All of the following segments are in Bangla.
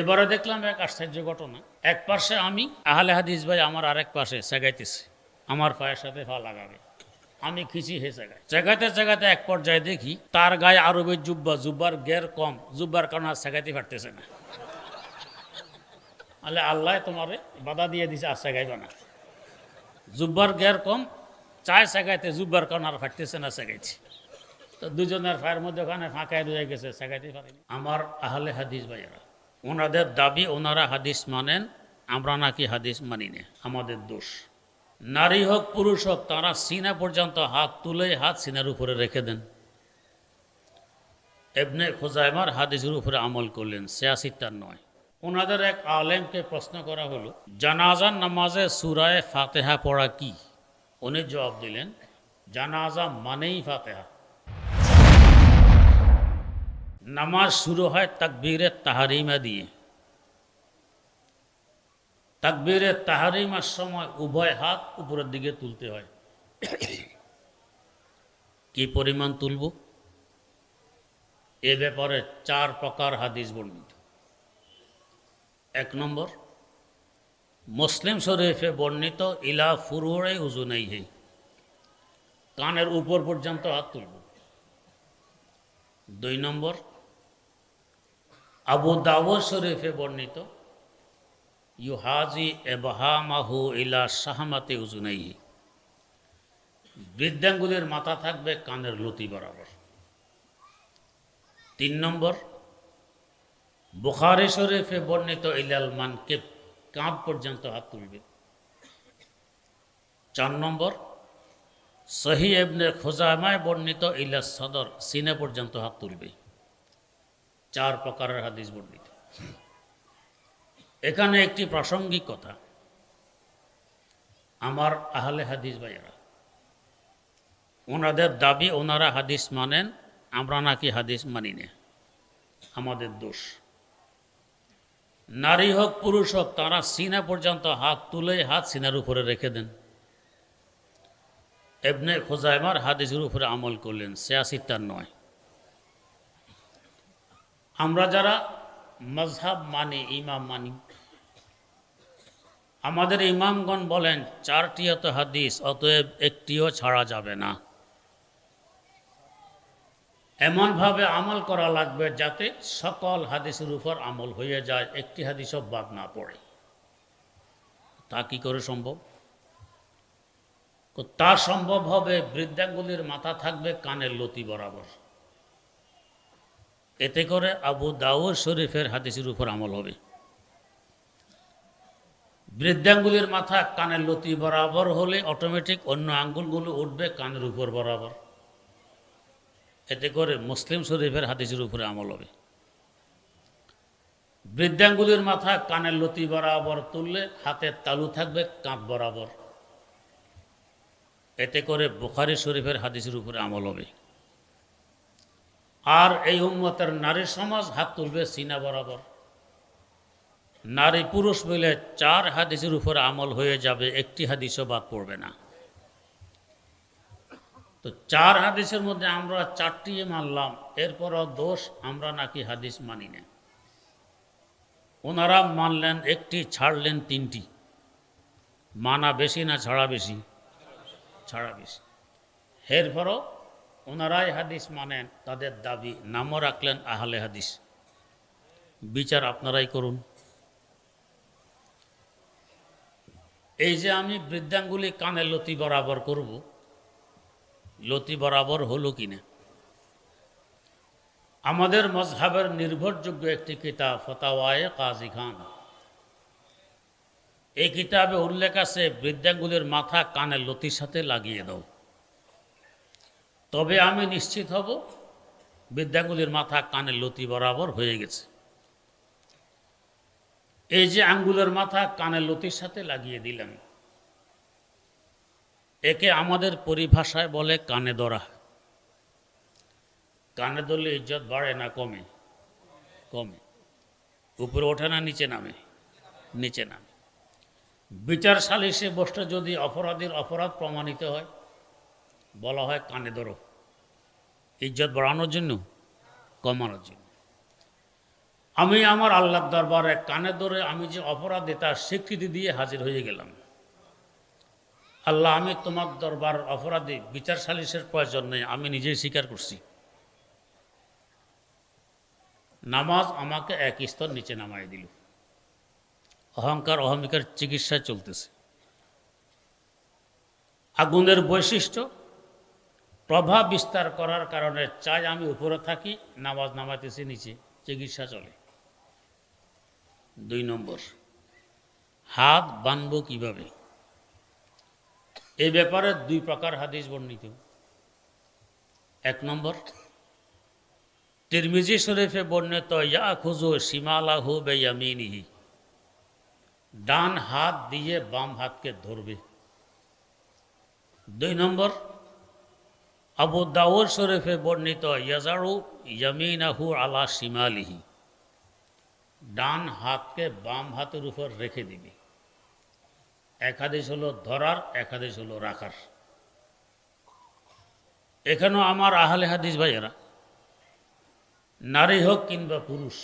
এবারে দেখলাম এক আশ্চর্য ঘটনা। এক পাশে আমি, আহলে হাদিস ভাই আমার আরেক পাশে সেগাইতেছে। আমার পায়ের সাথে পা লাগাবে। আমি খিচি হে জায়গায় জায়গাতে জায়গাতে এক পর্যায়ে দেখি, তার গায়ে আরবের জুব্বা, জুব্বার গের কম, জুব্বার কারণে আর সেগাইতে পারতেছে না। আলে আল্লাহ তোমারে বাধা দিয়ে দিছে, আর সেগাইবে না। জুব্বার গের কম, চায় সেগাইতে, জুব্বার কারণে আর ফাটতেছে না, সেগাইছি। তো দুজনের ফায়ের মধ্যে ওখানে ফাঁকায় রয়ে গেছে, সেগাইতে পারেনি। আমার আহলে হাদিস ভাইয়েরা ওনাদের দাবি, ওনারা হাদিস মানেন, আমরা নাকি হাদিস মানি না, আমাদের দোষ। নারী হোক, পুরুষ হোক, তারা সিনা পর্যন্ত হাত তুলে হাত সিনার উপরে রেখে দেন। এবনে খোজাইমার হাদিসের উপরে আমল করলেন সিয়াসিটার নয়। ওনাদের এক আলেমকে প্রশ্ন করা হলো, জানাজার নামাজে সুরায় ফাতেহা পড়া কি? উনি জবাব দিলেন, জানাজা মানেই ফাতেহা। নামাজ শুরু হয় তাকবীরে তাহারিমা দিয়ে। তাকবীরে তাহারিমার সময় উভয় হাত উপরের দিকে তুলতে হয়। কি পরিমাণ তুলব? এ ব্যাপারে চার প্রকার হাদিস বর্ণিত। এক নম্বর, মুসলিম শরীফে বর্ণিত, ইলা ফুরুড়ে উজু নেই হে কানের উপর পর্যন্ত হাত তুলব। দুই নম্বর আবু দাউদ শরীফে বর্ণিত, ইউহাজি এবাহামাহু ইলা শাহমাতে উজুনাই বৃদ্ধাঙ্গুলের মাথা থাকবে কানের লতি বরাবর। তিন নম্বর, বুখারি শরীফে বর্ণিত, ইলাল মানকে কাঁধ পর্যন্ত হাত তুলবে। চার নম্বর সহি এবনে খোজামায় বর্ণিত, ইলা সদর সিনে পর্যন্ত হাত তুলবে। চার প্রকারের হাদিস বর্ণিত। এখানে একটি প্রাসঙ্গিক কথা। আমার আহলে হাদিস ভাইয়েরা, ওনাদের দাবি, ওনারা হাদিস মানেন, আমরা নাকি হাদিস মানি না। আমাদের দোষ। নারী হোক, পুরুষ হোক, তারা সিনা পর্যন্ত হাত তুলে হাত সিনার উপরে রেখে দেন। এবনে খোজাইমার হাদিসের উপরে আমল করলেন সিয়াসিতার নয়। আমরা যারা মজহাব মানি, ইমাম মানি, আমাদের ইমামগণ বলেন, চারটি অত হাদিস, অতএব একটিও ছাড়া যাবে না। এমনভাবে আমল করা লাগবে যাতে সকল হাদিসের উপর আমল হয়ে যায়, একটি হাদিসও বাদ না পড়ে। তা কি করে সম্ভব? তো সম্ভব হবে বৃদ্ধাঙ্গুলির মাথা থাকবে কানের লতি বরাবর। এতে করে আবু দাউদ শরীফের হাদিসের উপর আমল হবে। বৃদ্ধাঙ্গুলির মাথা কানের লতি বরাবর হলে অটোমেটিক অন্য আঙ্গুলগুলো উঠবে কানের উপর বরাবর। এতে করে মুসলিম শরীফের হাদিসের উপরে আমল হবে। বৃদ্ধাঙ্গুলির মাথা কানের লতি বরাবর তুললে হাতের তালু থাকবে কাঁধ বরাবর। এতে করে বুখারি শরীফের হাদিসের উপরে আমল হবে। আর এই উম্মতের নারী সমাজ হাত তুলবে সিনা বরাবর। নারী পুরুষ মিলে চার হাদিসের উপর আমল হয়ে যাবে, একটি হাদিসও বাদ পড়বে না। তো চার হাদিসের মধ্যে আমরা চারটি মানলাম, এরপরও দোষ আমরা নাকি হাদিস মানি না। ওনারা মানলেন একটি, ছাড়লেন তিনটি। মানা বেশি না, ছাড়া বেশি? ছাড়া বেশি। এরপরও ওনারাই হাদিস মানেন, তাদের দাবি নামও রাখলেন আহলে হাদিস। বিচার আপনারাই করুন। এই যে আমি বৃদ্ধাঙ্গুলি কানে লতি বরাবর করব, লতি বরাবর হলো কিনা? আমাদের মজহাবের নির্ভরযোগ্য একটি কিতাব, ফতাওয়ায়ে কাজী খান। এই কিতাবে উল্লেখ আছে, বৃদ্ধাঙ্গুলির মাথা কানে লতির সাথে লাগিয়ে দাও। তবে আমি নিশ্চিত হব বৃদ্ধাঙ্গুলির মাথা কানের লতি বরাবর হয়ে গেছে। এই যে আঙ্গুলের মাথা কানের লতির সাথে লাগিয়ে দিলাম, একে আমাদের পরিভাষায় বলে কানে দরা কানে ধরলে ইজ্জত বাড়ে না কমে? কমে। উপরে ওঠে না, নিচে নামে? নিচে নামে। বিচার সালিসে বসতে যদি অপরাধীর অপরাধ প্রমাণিত হয় বলা হয় কানে ধরো। ইজ্জত বাড়ানোর জন্য, কমানোর জন্য। আমি আমার আল্লাহর দরবারে কানে ধরে আমি যে অপরাধে তার স্বীকৃতি দিয়ে হাজির হয়ে গেলাম। আল্লাহ, আমি তোমার দরবার অপরাধী বিচার সালিসের প্রয়োজন নেই, আমি নিজেই স্বীকার করছি। নামাজ আমাকে এক স্তর নিচে নামাই দিল। অহংকার, অহমিকার চিকিৎসায় চলতেছে। আগুনের বৈশিষ্ট্য প্রভাব বিস্তার করার কারণে চাই আমি উপরে থাকি, নামাজ নামাইতেছি নিচে, চিকিৎসা চলে। দুই নম্বর, হাত বানবো কীভাবে? এই ব্যাপারে দুই প্রকার হাদিস বর্ণিত। এক নম্বর, তিরমিজি শরীফে বর্ণিত ইয়া খুজু সীমালাহু বেয়ামিনিহি ডান হাত দিয়ে বাম হাতকে ধরবে। দুই নম্বর আবু দাউর শরীফে বর্ণিত, ইয়াজারু ইয়ামিনাহু আলা সীমালিহি ডান হাতকে বাম হাতের উপর রেখে দিবে। একাদেশ হলো ধরার একাদেশ হলো রাখার। এখানেও আমার আহলে হাদিস ভাইয়েরা, নারী হোক কিংবা পুরুষ,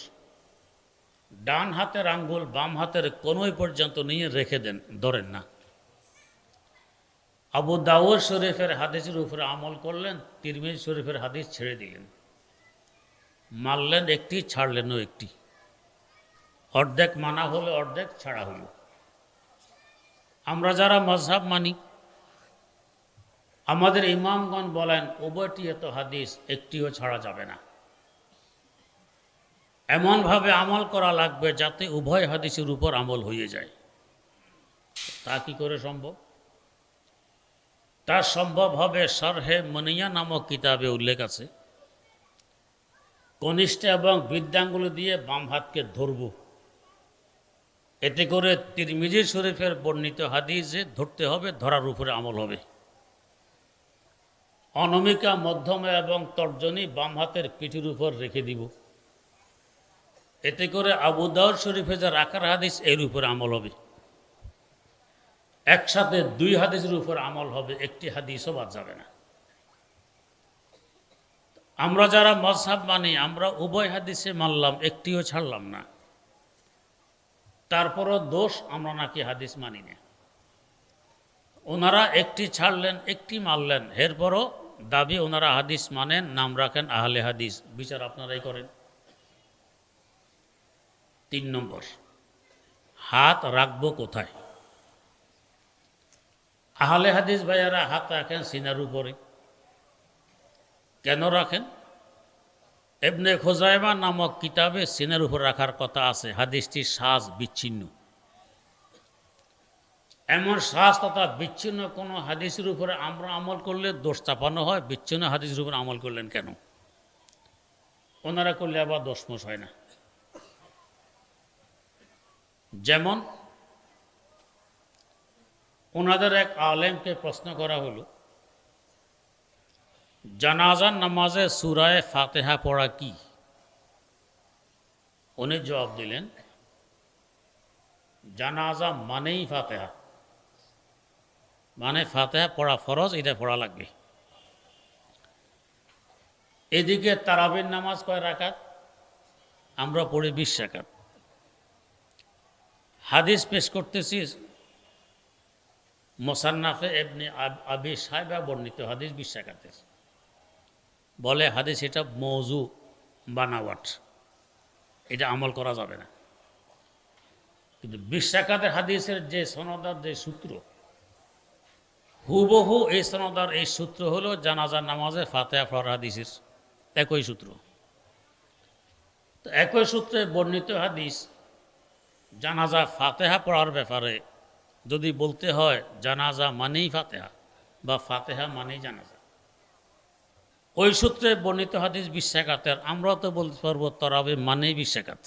ডান হাতের আঙ্গুল বাম হাতের কোনোই পর্যন্ত নিয়ে রেখে দেন, ধরেন না। আবু দাউর শরীফের হাদিসের উপরে আমল করলেন, তিরমিজ শরীফের হাদিস ছেড়ে দিলেন। মারলেন একটি, ছাড়লেনও একটি। অর্ধেক মানা হলে, অর্ধেক ছাড়া হলো। আমরা যারা মজহাব মানি, আমাদের ইমামগণ বলেন উভয়টি এত হাদিস, একটিও ছাড়া যাবে না। এমনভাবে আমল করা লাগবে যাতে উভয় হাদিসের উপর আমল হয়ে যায়। তা কি করে সম্ভব? তা সম্ভব হবে সরহে মনিয়া নামক কিতাবে উল্লেখ আছে। কনিষ্ঠ এবং বৃদ্ধাঙ্গুলি দিয়ে বাম হাতকে ধরব। এতে করে তিরমিজির শরীফের বর্ণিত হাদিসে ধরতে হবে, ধরার উপরে আমল হবে। অনমিকা, মধ্যমে এবং তর্জনী বাম হাতের পিঠির উপর রেখে দিব। এতে করে আবু দাউদ শরীফে যা রাখার হাদিস, এর উপরে আমল হবে। একসাথে দুই হাদিসের উপর আমল হবে, একটি হাদিসও বাদ যাবে না। আমরা যারা মজহাব মানি, আমরা উভয় হাদিসে মানলাম, একটিও ছাড়লাম না। তারপরও দোষ আমরা নাকি হাদিস মানি না। ওনারা একটি ছাড়লেন, একটি মানলেন, এরপরও দাবি ওনারা হাদিস মানেন, নাম রাখেন আহলে হাদিস। বিচার আপনারাই করেন। তিন নম্বর, হাত রাখব কোথায়? আহলে হাদিস ভাইয়ারা হাত রাখেন সিনার উপরে। কেন রাখেন? এবনে খোজাইবা নামক কিতাবে সিনের উপর রাখার কথা আছে হাদিসটি শ্বাস বিচ্ছিন্ন। এমন শ্বাস তথা বিচ্ছিন্ন কোনো হাদিসের উপরে আমরা আমল করলে দোষ চাপানো হয়, বিচ্ছিন্ন হাদিসের উপর আমল করলেন কেন? ওনারা করলে আবার দোষমোষ হয় না। যেমন ওনাদের এক আলেমকে প্রশ্ন করা হলো, জানাজার নামাজে সুরায় ফাতেহা পড়া কি? উনি জবাব দিলেন, জানাজা মানেই ফাতেহা। মানে ফাতেহা পড়া ফরজ, এটা পড়া লাগবে। এদিকে তারাবির নামাজ কয় রাখাত আমরা পড়ি বিশ রাকাত। হাদিস পেশ করতেছি মোসান্নাফে এমনি আবি সাহেবা বর্ণিত হাদিস বিশ রাকাতের বলে, হাদিস এটা মৌজু বানাওয়াট। এটা আমল করা যাবে না। কিন্তু বিশ্বাকাতের হাদিসের যে সনদার যে সূত্র, হুবহু এই সনদার এই সূত্র হলো জানাজার নামাজে ফাতেহা ফর হাদিসের একই সূত্র। তো একই সূত্রে বর্ণিত হাদিস, জানাজা ফাতেহা পড়ার ব্যাপারে যদি বলতে হয় জানাজা মানেই ফাতেহা বা ফাতেহা মানেই জানাজা। ওই সূত্রে বর্ণিত হাদিস বিশ্বাকাতের আমরাও তো বলতে পারব তরাবি মানেই বিশ্বাকাত।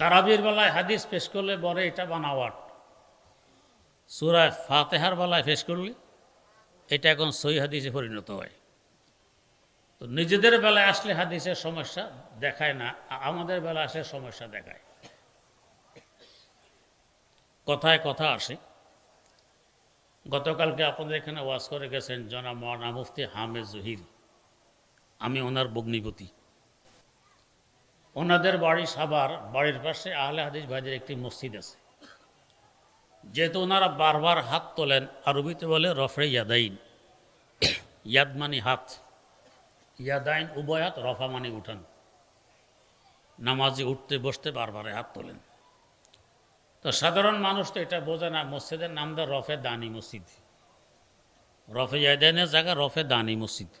তারাবির বেলায় হাদিস পেশ করলে বলে এটা বানাওয়াট। সুরায় ফাতেহার বেলায় পেশ করলে এটা এখন সই হাদিসে পরিণত হয়। তো নিজেদের বেলায় আসলে হাদিসের সমস্যা দেখায় না, আমাদের বেলায় আসলে সমস্যা দেখায়। কথায় কথা আসে। গতকালকে আপনাদের এখানে ওয়াজ করে গেছেন জনাব মৌলানা মুফতি হামেদ জহির। আমি ওনার বগ্নিপতি ওনাদের বাড়ি সাবার বাড়ির পাশে আহলে হাদিস ভাইদের একটি মসজিদ আছে। যেহেতু ওনারা বারবার হাত তোলেন, আরবিতে বলে রফে ইয়াদাইন। ইয়াদ মানে হাত। ইয়াদাইন উভয় হাত রফা মানে উঠান। নামাজে উঠতে, বসতে বারবার হাত তোলেন। তো সাধারণ মানুষ তো এটা বোঝে না, মসজিদের নাম দেয় রফে দানি মসজিদ। রফে ইয়াদাইনের জায়গা রফে দানি মসজিদ।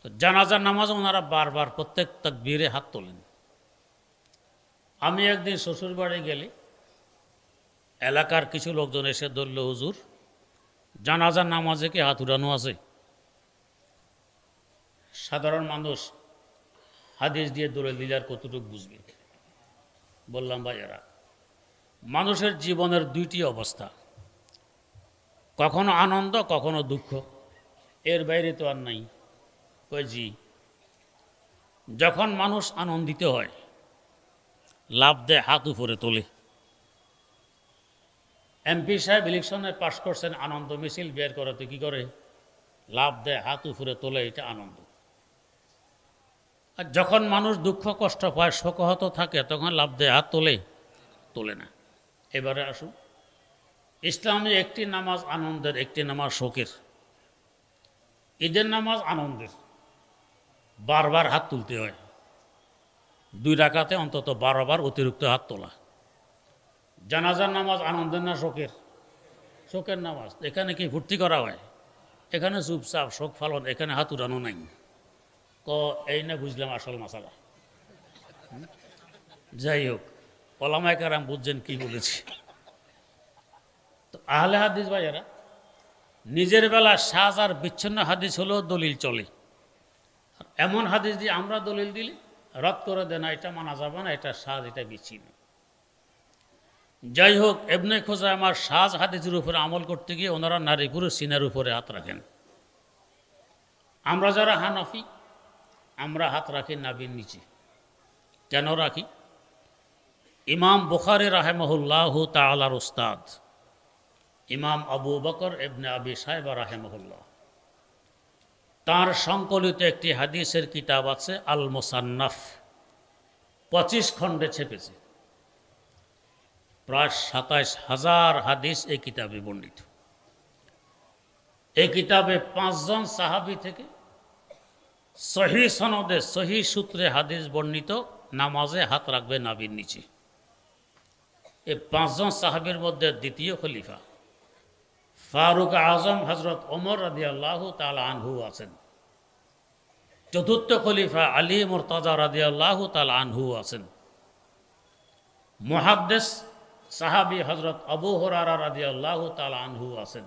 তো জানাজার নামাজ ওনারা বারবার প্রত্যেক তকবীরে হাত তোলেন। আমি একদিন শ্বশুর বাড়ি গেলে, এলাকার কিছু লোকজন এসে ধরল, হুজুর, জানাজার নামাজে কি হাত উঠানো আছে? সাধারণ মানুষ হাদিস দিয়ে দৌড়ে দিলে আর কতটুকু বুঝবে? বললাম ভাইয়ারা মানুষের জীবনের দুইটি অবস্থা। কখনো আনন্দ, কখনো দুঃখ। এর বাইরে তো আর নাই। জি? যখন মানুষ আনন্দিত হয়, লাভ দেয়, হাত উপরে তোলে। এমপি সাহেব ইলেকশনে পাশ করছেন, আনন্দ মিছিল বের করাতে কি করে? লাভ দেয়, হাত উপরে তোলে, এটা আনন্দ। আর যখন মানুষ দুঃখ, কষ্ট পায়, শোকহত থাকে, তখন লাভ দেয়, হাত তোলে তোলে না। এবারে আসুন। ইসলামে একটি নামাজ আনন্দের, একটি নামাজ শোকের। ঈদের নামাজ আনন্দের। বারবার হাত তুলতে হয়। দুই রাকাতে অন্তত বারোবার অতিরিক্ত হাত তোলা। জানাজার নামাজ আনন্দের না শোকের? শোকের নামাজ। এখানে কি ভর্তি করা হয়? এখানে চুপচাপ শোক ফালন, এখানে হাত উড়ানো নাই। ক, এই না বুঝলাম আসল মশালা। যাই হোক। ওলামাইকার বুঝছেন কি বলেছি। তো আহলে হাদিস ভাইয়ারা, নিজের বেলা সাজ আর বিচ্ছিন্ন হাদিস হলেও দলিল চলে। এমন হাদিস দিয়ে আমরা দলিল দিলে রদ করে দেন এটা মানা যাবে না, এটা সাজ, এটা বিচ্ছিন্ন। যাই হোক এমনি খোঁজা আমার সাজ হাদিসের উপরে আমল করতে গিয়ে ওনারা নারী পুরুষ সিনার উপরে হাত রাখেন। আমরা যারা হানফি, আমরা হাত রাখি নাবির নিচে। কেন রাখি? ইমাম বুখারি রাহেমহুল্লাহ তালার উস্তাদ, ইমাম আবু বকর এবনে আবি সাহেবা রাহেমহুল্লাহ। তার সংকলিত একটি হাদিসের কিতাব আছে আল মোসান্নাফ পঁচিশ খণ্ডে ছেপেছে। প্রায় সাতাইশ হাজার হাদিস এই কিতাবে বর্ণিত। এই কিতাবে পাঁচজন সাহাবি থেকে সহি সনদে সহি সূত্রে হাদিস বর্ণিত, নামাজে হাত রাখবে নাবির নিচে। এই পাঁচজন সাহাবির মধ্যে দ্বিতীয় খলিফা। ফারুক আজম হজরত ওমর রাদি আল্লাহ তাল আনহু আছেন। চতুর্থ খলিফা আলী মুরতাজা রাদি আল্লাহ তাল আনহু আছেন। মহাদ্দেশ সাহাবি হজরত আবু হরারা রাদি আল্লাহ তাল আনহু আছেন।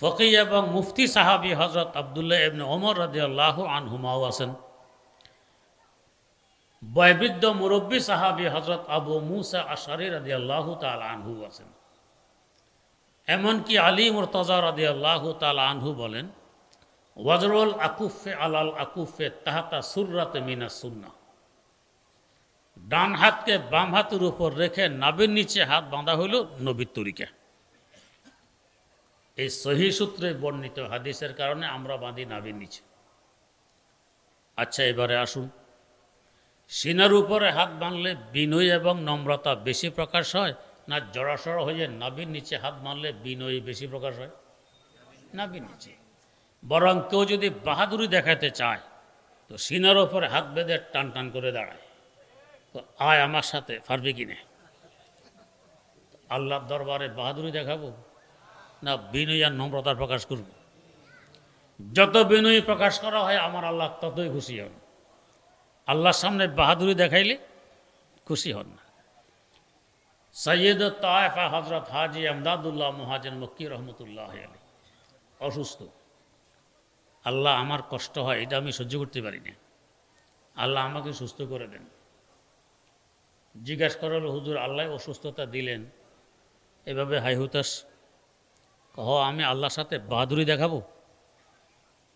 ফকি এবং মুফতি সাহাবি হজরত আবদুল্লাহ এবনে ওমর রাদি আল্লাহ আনহুমাও আছেন। বয়বৃদ্ধ মুরব্বী সাহাবি হজরত আবু মুসা আশারি রাদি আল্লাহ তাল আনহু আছেন। এমনকি আলী মুরতাজা রাদি আল্লাহ তাল আনহু বলেন, ওয়াজরুল আকুফে আলাল আকুফে তাহাতা সুররাতে মিনা সুন্না ডান হাতকে বাম হাতের উপর রেখে নাবির নিচে হাত বাঁধা হইল নবীর তরিকা। এই সহি সূত্রে বর্ণিত হাদিসের কারণে আমরা বাঁধি নাবির নিচে। আচ্ছা এবারে আসুন। সিনার উপরে হাত বাঁধলে বিনয় এবং নম্রতা বেশি প্রকাশ হয়, না জড়াসড় হয়ে নাবির নিচে হাত বাঁধলে বিনয়ী বেশি প্রকাশ হয়? নাবির নিচে। বরং কেউ যদি বাহাদুরি দেখাতে চায়, তো সিনার ওপরে হাত বেঁধে টান টান করে দাঁড়ায়। তো আয় আমার সাথে, পারবে কি না? আল্লাহর দরবারে বাহাদুরি দেখাবো, না বিনয় আর নম্রতা প্রকাশ করব? যত বিনয়ী প্রকাশ করা হয়, আমার আল্লাহ ততই খুশি হন। আল্লাহর সামনে বাহাদুরি দেখাইলে খুশি হন না। সৈয়দ তায়েফা হজরত হাজি আমদাদুল্লাহ মহাজন মক্কি রহমতুল্লাহ আলী অসুস্থ। আল্লাহ আমার কষ্ট হয়, এটা আমি সহ্য করতে পারি না। আল্লাহ আমাকে সুস্থ করে দেন। জিজ্ঞাসা করালো, হুজুর, আল্লাহ অসুস্থতা দিলেন। এভাবে হাই হুতাস কহ, আমি আল্লাহর সাথে বাহাদুরি দেখাবো?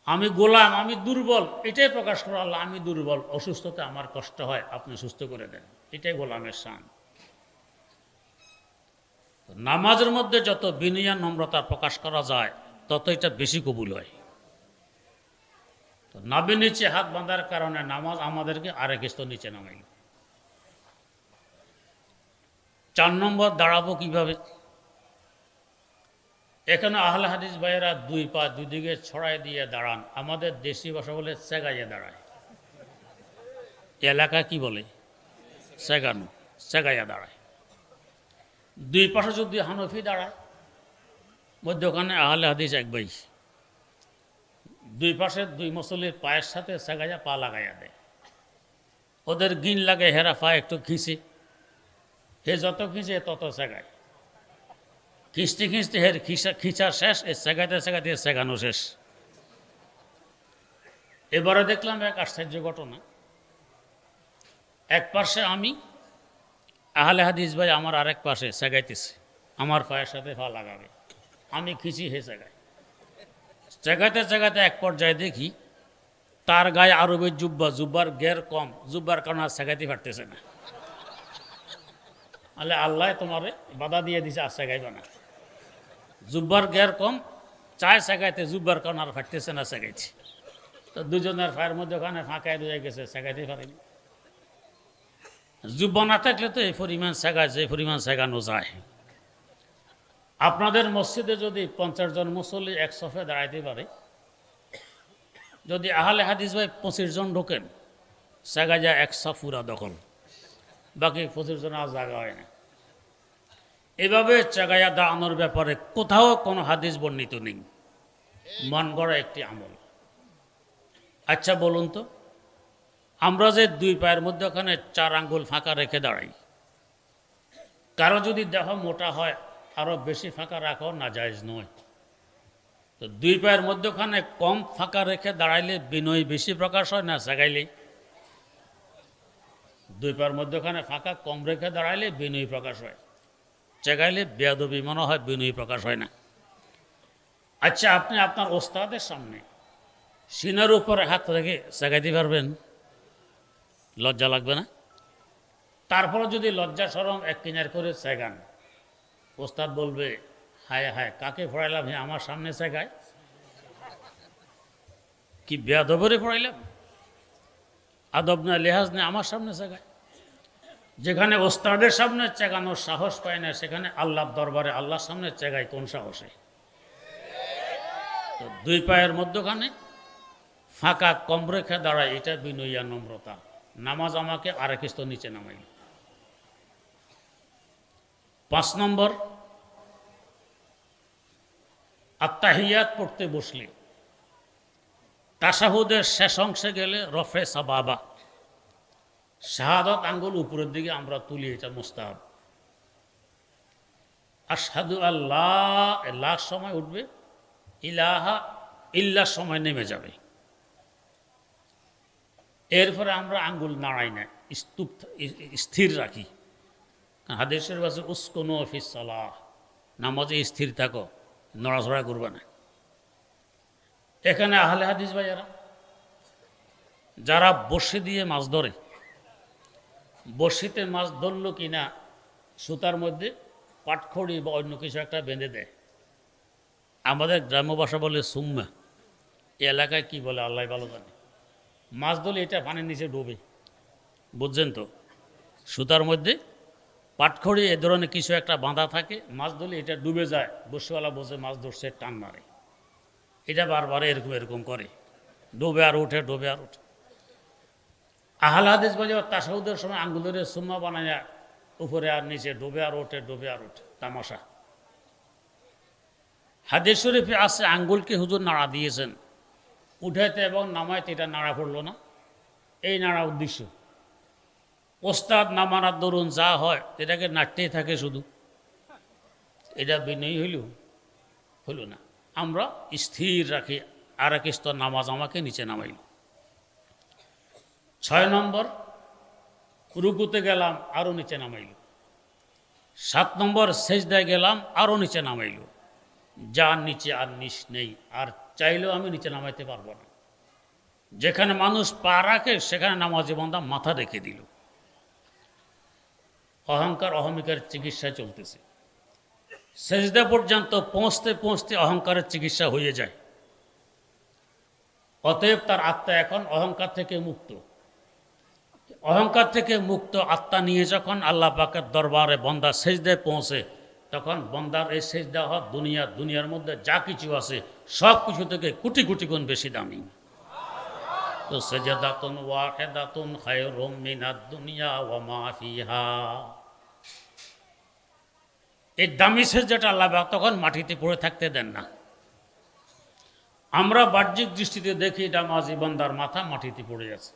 আমি গোলাম, আমি দুর্বল। এটাই প্রকাশ করো আল্লাহ, আমি দুর্বল। অসুস্থতে আমার কষ্ট হয়, আপনি সুস্থ করে দেন। এটাই গোলামের শান। নামাজের মধ্যে যত বিনয়া নম্রতা প্রকাশ করা যায়, তত এটা বেশি কবুল হয়। তো নাবির নিচে হাত বাঁধার কারণে নামাজ আমাদেরকে আরেক স্তর নিচে নামাইল। চার নম্বর, দাঁড়াবো কীভাবে? এখানে আহলে হাদিস ভাইয়েরা দুই পা দুদিকে ছড়াই দিয়ে দাঁড়ান। আমাদের দেশি ভাষা বলে সেগাইয়ে দাঁড়ায়। এলাকা কি বলে? সেগানো সেগাইয়া দাঁড়ায়। দুই পাশে যদি হানফি দাঁড়ায়, মধ্যখানে আহলে হাদিস এক ভাই। দুই পাশে দুই মুসল্লির পায়ের সাথে সেগাইয়া পা লাগাইয়া দেয়। ওদের গিন লাগে, হেরা পা একটু খিঁচে। হে যত খিঁচে তত সেগায় খিঁচতে খিঁচতে হের খিচা খিচা শেষ, এ সেগাইতে সেগাইতে সেগানো শেষ। এবারে দেখলাম এক আশ্চর্য ঘটনা। এক পাশে আমি, আহলে হাদিস ভাই আমার আরেক পাশে সেগাইতেছে, আমার পায়ের সাথে পা লাগাবে। আমি খিচি হে সেগাই। চেগাতে চেগাতে এক পর্যায়ে দেখি, তার গায়ে আরবের জুব্বা, জুব্বার গের কম, জুব্বার কারণে আর সেগাইতে পারতেছে না। আলে আল্লাহ তোমারে বাধা দিয়ে দিছে, আর সেগাইবে না। জুব্বার গের কম, চায় সেগাইতে, জুব্বার কারণ আর ফাটতেছে না সেগাইছি। তো দুজনের ফায়ের মধ্যে ওখানে ফাঁকায় রয়ে গেছে সেগাইতে পারেনি। জুব্বা না থাকলে তো এই পরিমাণ সেগায়, যে পরিমাণ সেগানো যায়। আপনাদের মসজিদে যদি পঞ্চাশ জন মুসল্লি এক সফে দাঁড়াইতে পারে, যদি আহলে হাদিস ভাই পঁচিশ জন ঢোকেন সেগা যায় এক সফ পুরা দখল। বাকি পঁচিশ জন আর জায়গা হয় না। এভাবে চাগায়া দাঁড়ানোর ব্যাপারে কোথাও কোনো হাদিস বর্ণিত নেই। মন গড়া একটি আমল। আচ্ছা বলুন তো, আমরা যে দুই পায়ের মধ্যে ওখানে চার আঙ্গুল ফাঁকা রেখে দাঁড়াই, কারও যদি দেহ মোটা হয় আরও বেশি ফাঁকা রাখাও না জায়জ নয়। তো দুই পায়ের মধ্যখানে কম ফাঁকা রেখে দাঁড়াইলে বিনয় বেশি প্রকাশ হয় না জাগাইলেই দুই পায়ের মধ্যখানে ফাঁকা কম রেখে দাঁড়াইলে বিনয় প্রকাশ হয়। চেগাইলে বেয়াদবি মনে হয় বিনয় প্রকাশ হয় না। আচ্ছা আপনি আপনার ওস্তাদের সামনে সিনার উপরে হাত রেখে চেগাইতে পারবেন? লজ্জা লাগবে না? তারপরে যদি লজ্জা সরম এক কিনার করে চেগান ওস্তাদ বলবে, হায় হায়, কাকে পড়াইলাম হ্যাঁ আমার সামনে শেখায় কি বেয়াদবরে পড়াইলাম আদব না, লেহাজ না, আমার সামনে শেখায় যেখানে ওস্তাদের সামনে চেগানোর সাহস পায় না, সেখানে আল্লাহর দরবারে আল্লাহর সামনে চেগায় কোন সাহসে? তো দুই পায়ের মধ্যখানে ফাঁকা কম রেখে দাঁড়ায়, এটা বিনয়িয়া নম্রতা। নামাজ আমাকে আরেক স্তর নিচে নামাইল। পাঁচ নম্বর আত্মাহিয়াত পড়তে বসলে। তাসাহুদের শেষ অংশে গেলে রফে সাবাবা। শাহাদত আঙ্গুল উপরের দিকে আমরা তুলি, এটা মোস্তাহাব। আর সাধু আল্লাহ লাস্ট সময় উঠবে, ইলাহা ইল্লার সময় নেমে যাবে। এরপরে আমরা আঙ্গুল নাড়াই না, স্তূপ, স্থির রাখি। হাদেশের বাসে উস্কনো অফিস সালাহ, নামাজে স্থির থাকো, নড়াচড়া করবে না। এখানে আহলে হাদিস ভাইয়ারা, যারা বসে দিয়ে মাছ ধরে বসিতে মাছ ধরলো কি না সুতার মধ্যে, পাটখড়ি বা অন্য কিছু একটা বেঁধে দেয়। আমাদের গ্রাম্য ভাষা বলে সুম্মা। এই এলাকায় কি বলে, আল্লাহ ভালো জানে। মাছ ধরলে এটা পানির নিচে ডুবে। বুঝছেন তো? সুতার মধ্যে পাটখড়ি, এ ধরনের কিছু একটা বাঁধা থাকে, মাছ ধরলে এটা ডুবে যায়। বসেওয়ালা বসে মাছ ধরছে টান মারে। এটা বারবার এরকম এরকম করে। ডুবে আর উঠে, ডুবে আর উঠে। আহাল হাদিস বাজে তাসাউদের সময় আঙ্গুলের সুম্মা বানায় উপরে আর নিচে ডুবে আর ওঠে ডুবে আর ওঠে তামাশা। হাদিস শরীফে আছে, আঙ্গুলকে হুজুর নাড়া দিয়েছেন। উঠাইতে এবং নামাইতে এটা নাড়া পড়ল না। এই নাড়া উদ্দেশ্য। ওস্তাদ নামানার দরুন যা হয়, এটাকে নাড়তেই থাকে শুধু। এটা বিনয়ী হইল? হইল না। আমরা স্থির রাখি আর এক নামাজ আমাকে নিচে নামাইল। ছয় নম্বর রুকুতে গেলাম আরও নিচে নামাইল। সাত নম্বর, সেজদায় গেলাম আরও নিচে নামাইল। যার নিচে আর নিচ নেই, আর চাইলেও আমি নিচে নামাইতে পারব না। যেখানে মানুষ পা রাখে, সেখানে নামাজি বন্ধা মাথা রেখে দিল। অহংকার অহমিকার চিকিৎসা চলতেছে। সেজদা পর্যন্ত পৌঁছতে পৌঁছতে অহংকারের চিকিৎসা হয়ে যায়। অতএব তার আত্মা এখন অহংকার থেকে মুক্ত। অহংকার থেকে মুক্ত আত্মা নিয়ে যখন আল্লাহ পাকের দরবারে বন্দা সেজদায় পৌঁছে, তখন বন্দার এই সেজদা হওয়া দুনিয়া, দুনিয়ার মধ্যে যা কিছু আছে, সব কিছু থেকে কোটি কোটি গুণ বেশি দামি। তো সেজাদাতুন ওয়াহেদাতুন খায়রুম মিনাদ দুনিয়া ওয়া মা ফিহা। এই দামি সেজদাটা আল্লাহ পাক তখন মাটিতে পড়ে থাকতে দেন না। আমরা বাহ্যিক দৃষ্টিতে দেখি এটা মাঝি বন্দার মাথা মাটিতে পড়ে আছে।